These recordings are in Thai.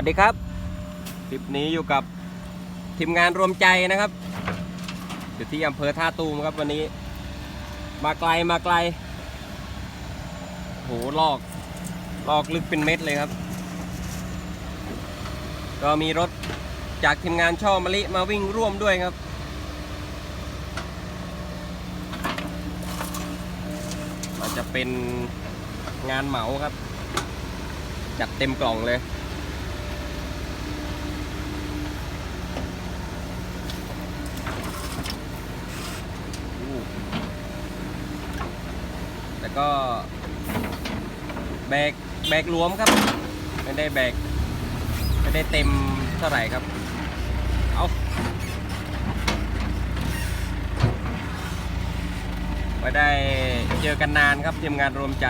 สวัสดีครับ คลิปนี้อยู่กับทีมงานรวมใจนะครับอยู่ที่อำเภอท่าตูมครับวันนี้ มาไกลมาไกลโหลอกลอกลึกเป็นเม็ดเลยครับ ก็มีรถจากทีมงานช่อมะลิมาวิ่งร่วมด้วยครับมันจะเป็นงานเหมาครับ จัดเต็มกล่องเลย แล้วก็แบกแบกรวมครับ ไม่ได้แบกไม่ได้เต็มเท่าไหร่ครับ เอาไว้ได้เจอกันนานครับทีมงานรวมใจ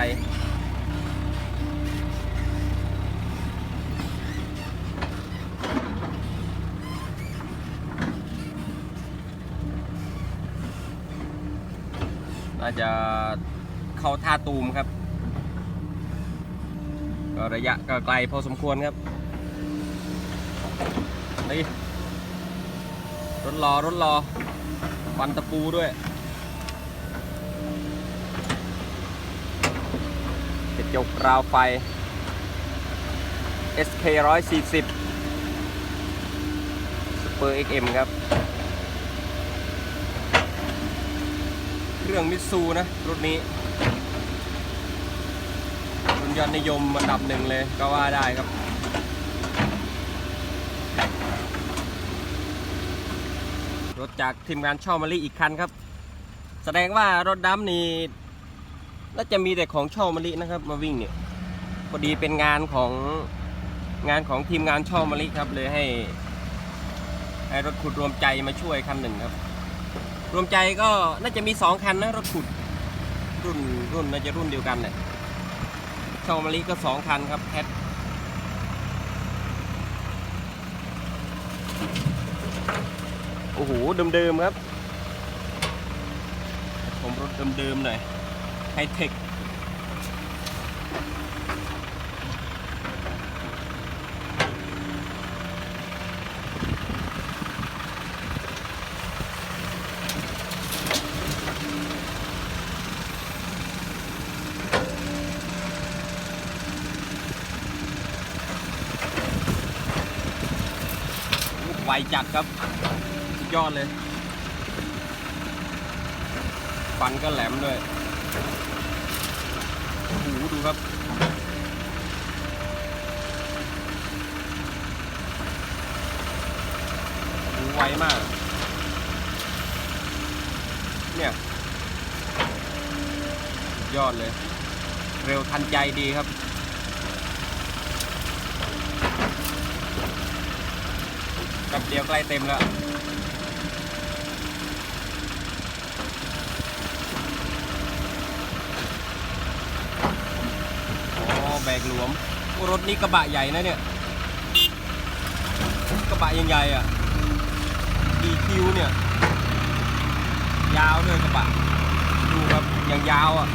น่าจะ เข้าท่าตูมครับ ก็ระยะก็ไกลพอสมควรครับนี่รถรอรถรอฟันตะปูด้วยกระจกราวไฟ SK 140 Super XM ครับ เครื่องมิตซูนะ รุ่นนี้ ยอดนิยมอันดับหนึ่งเลยก็ว่าได้ครับ รถจากทีมงานช่อมะลิอีกคันครับ แสดงว่ารถดำนี่น่าจะมีแต่ของช่อมะลินะครับ มาวิ่งเนี่ยพอดีเป็นงานของงานของทีมงานช่อมะลิครับเลยให้ให้รถขุดรวมใจมาช่วยคันหนึ่งครับ รวมใจก็น่าจะมีสองคันนะรถขุดรุ่นรุ่นน่าจะรุ่นเดียวกันแหละช่อมะลิก็สองคันครับแคทโอ้โหเดิมๆครับ ผมรถเดิมๆหน่อยไฮเทค วจัดครับ สุดยอดเลย ฟันก็แหลมด้วยโอ้โหดูครับดูไวมาก เนี่ยยอดเลย เร็วทันใจดีครับ แป๊บ เดียวใกล้เต็มแล้วอ๋อแบกหลวม รถนี้กระบะใหญ่นะเนี่ย กระบะใหญ่อะกี่คิวเนี่ย ยาวด้วยกระบะ ดูครับยังยาวอะ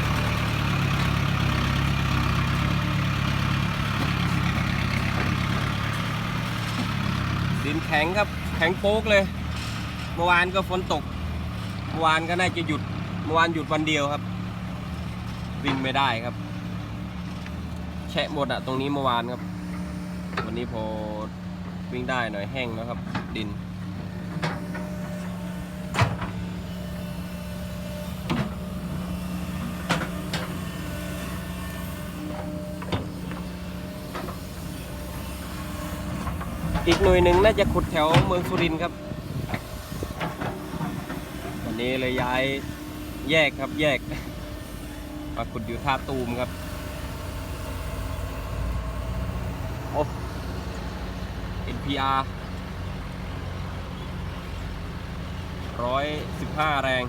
ดินแข็งครับ แข็งโป๊กเลย เมื่อวานก็ฝนตก เมื่อวานก็น่าจะหยุด เมื่อวานหยุดวันเดียวครับ วิ่งไม่ได้ครับ แฉะหมดอะตรงนี้เมื่อวานครับ วันนี้พอวิ่งได้หน่อยแห้งแล้วครับ ดิน อีกหน่วยหนึ่งน่าจะขุดแถวเมืองสุรินทร์ครับ วันนี้เลยย้ายแยกครับแยกมาขุดอยู่ท่าตูมครับโอ้ NPR ร้อยสิบห้าแรง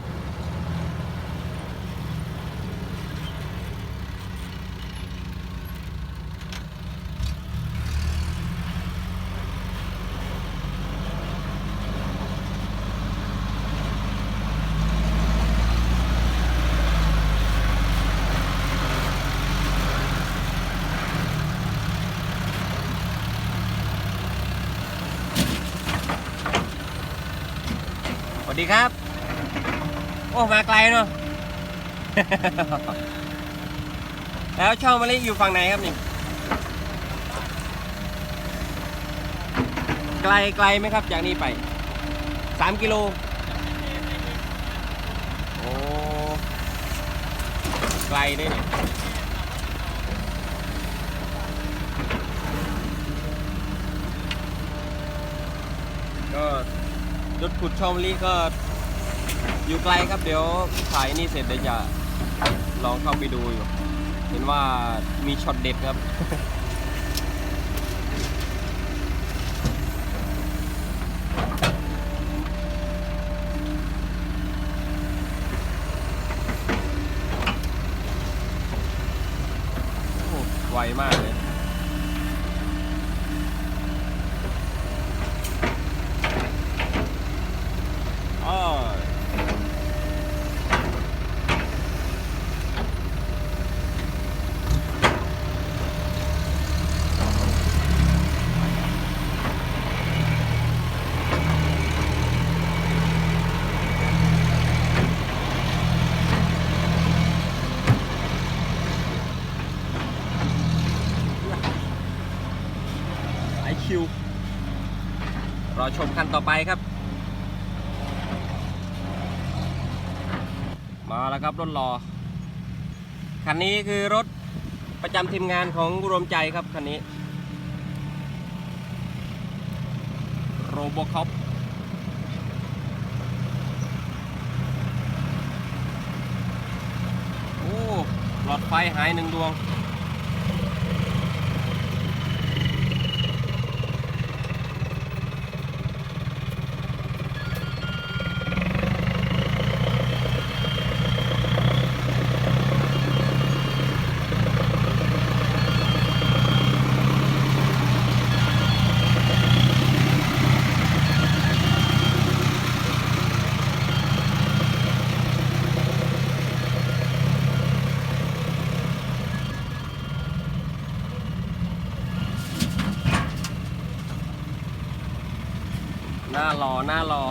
สดีครับ โอ้ มาไกลเนาะ แล้วช่องมะลิอยู่ฝั่งไหนครับนี่ ไกลไกลไหมครับจากนี้ไปสามกิโล โอ้ ไกลด้วยเนี่ยก็ รถขุดช่องมลีก็อยู่ไกลครับเดี๋ยวถ่ายนี่เสร็จเดี๋ยวจะลองเข้าไปดูอยู่ เห็นว่ามีช็อตเด็ดครับ โอ้ไวมากเลย อ้อ ไอคิว รอชมคัน ต่อไปครับ มาแล้วครับรถรอ คันนี้คือรถประจำทีมงานของรวมใจครับคันนี้โรบคอปโอ้หลอดไฟหายหนึ่งดวงารอหน้ารอ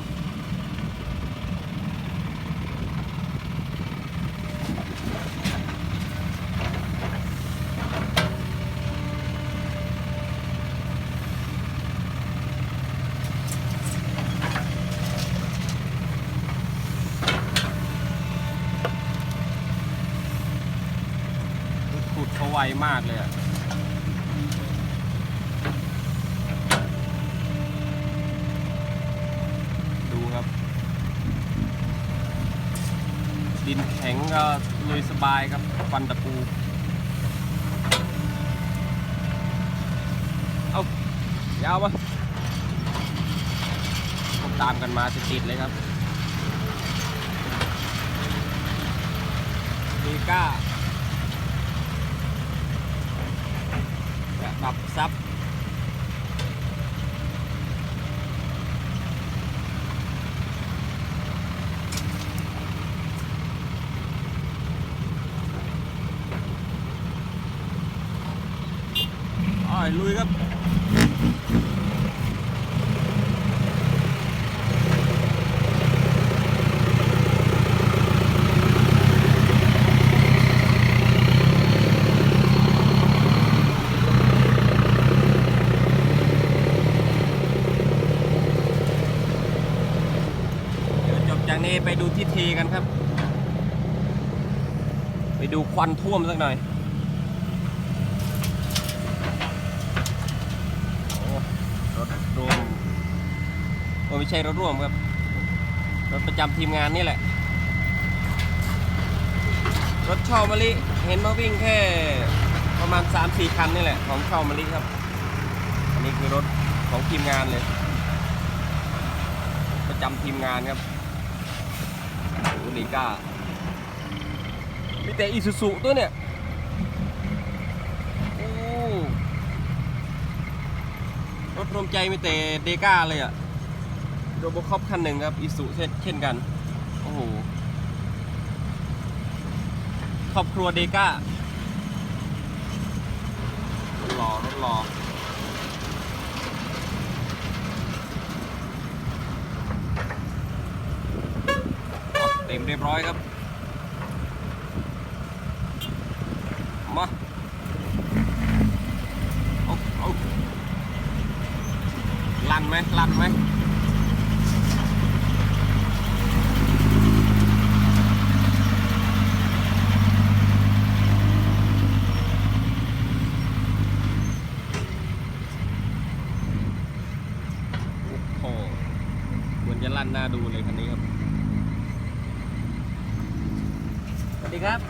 ขุดเขาไวมากเลยอะ ดูครับ ดินแข็งก็ลุยสบายครับฟันตะปู เอายาวมาผมตามกันมาติดๆเลยครับมีก้าจะดับซับ อ่อยลุยครับเดี๋ยวจบจากนี้ไปดูที่ทีกันครับ ไปดูควันท่วมสักหน่อย โอ้รถรวม โอ้ไม่ใช่รถร่วมครับ รถประจำทีมงานนี่แหละ รถช่อมะลิ เห็นมาวิ่งแค่ประมาณ 3-4 คันนี่แหละ ของช่อมะลิครับ อันนี้คือรถของทีมงานเลย ประจำทีมงานครับโอ้ลีก้ามีแต่อีซูซุตัวเนี่ยโอ้รถรวมใจมีแต่เดก้าเลยอะ โรบคอปคันหนึ่งครับอีสุเช่นเช่นกัน โอ้โห ครอบครัวเดก้ารถหล่อรถหล่อต็มเรียบร้อยครับ มาเอาเอาลั่นไหมลั่นไหมโอ้โหควรจะลั่นหน้าดูเลยคันนี้ครับ สวัส ดีครับ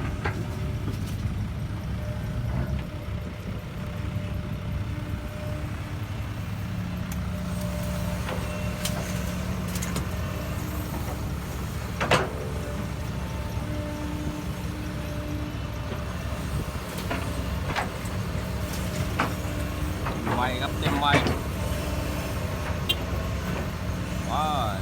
เต็มไวครับเต็มไวว้าย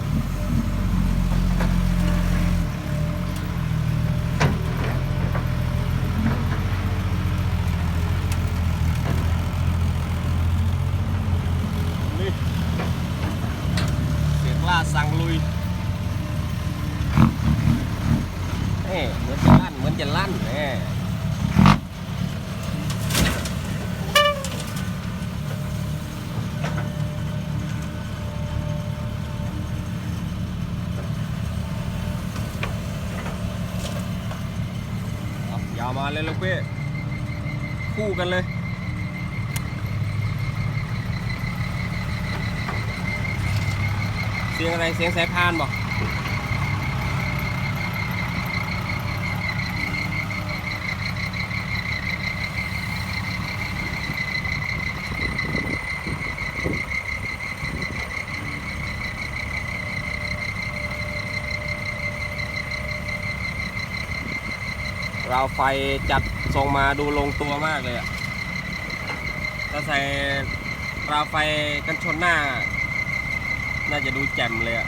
นี่เสียงล่าสั่งลุยเอ้เหมือนจะลั่นเหมือนจะลั่นแน่ เอายาว มาเลยลูกพี่คู่กันเลยเสียงอะไรเสียงสายพานบอก ราวไฟจัดส่งมาดูลงตัวมากเลยอะถ้าใส่ราวไฟกันชนหน้า น่าจะดูแจ่มเลยอะ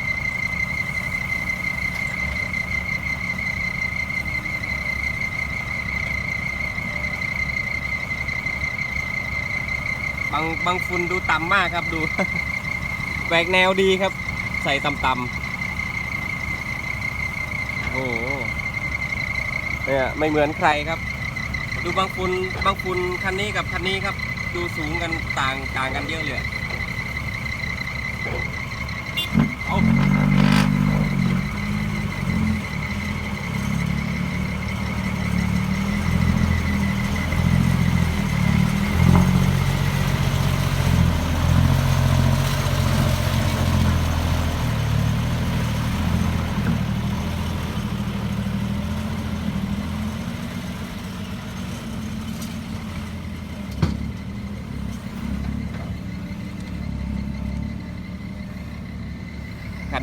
บางบางฝุ่นดูต่ำมากครับดูแหวกแนวดีครับ ใส่ต่ำๆโอ้โห เนี่ยไม่เหมือนใครครับ ดูบางฟุนบางฟุนคันนี้กับคันนี้ครับ ดูสูงกันต่างต่างกันเยอะเลย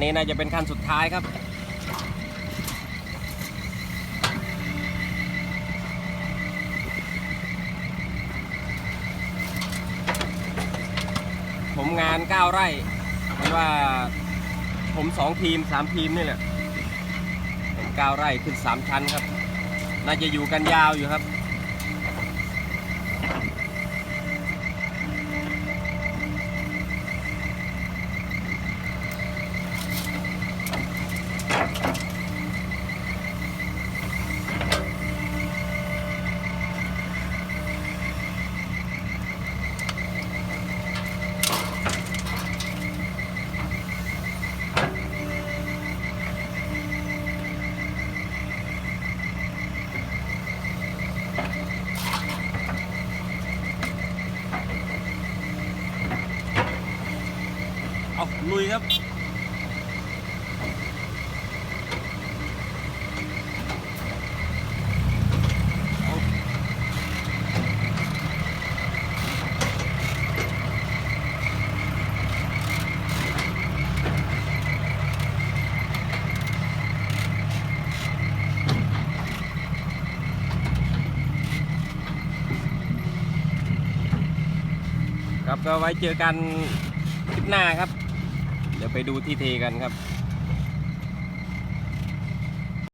นี้น่าจะเป็นคันสุดท้ายครับ ผมงาน 9 ไร่หรือว่าผม 2 ทีม 3 ทีมนี่แหละผม9ไร่ขึ้น 3 ชั้นครับ น่าจะอยู่กันยาวอยู่ครับ ก็ไว้เจอกันคลิปหน้าครับ เดี๋ยวไปดูที่เทกันครับ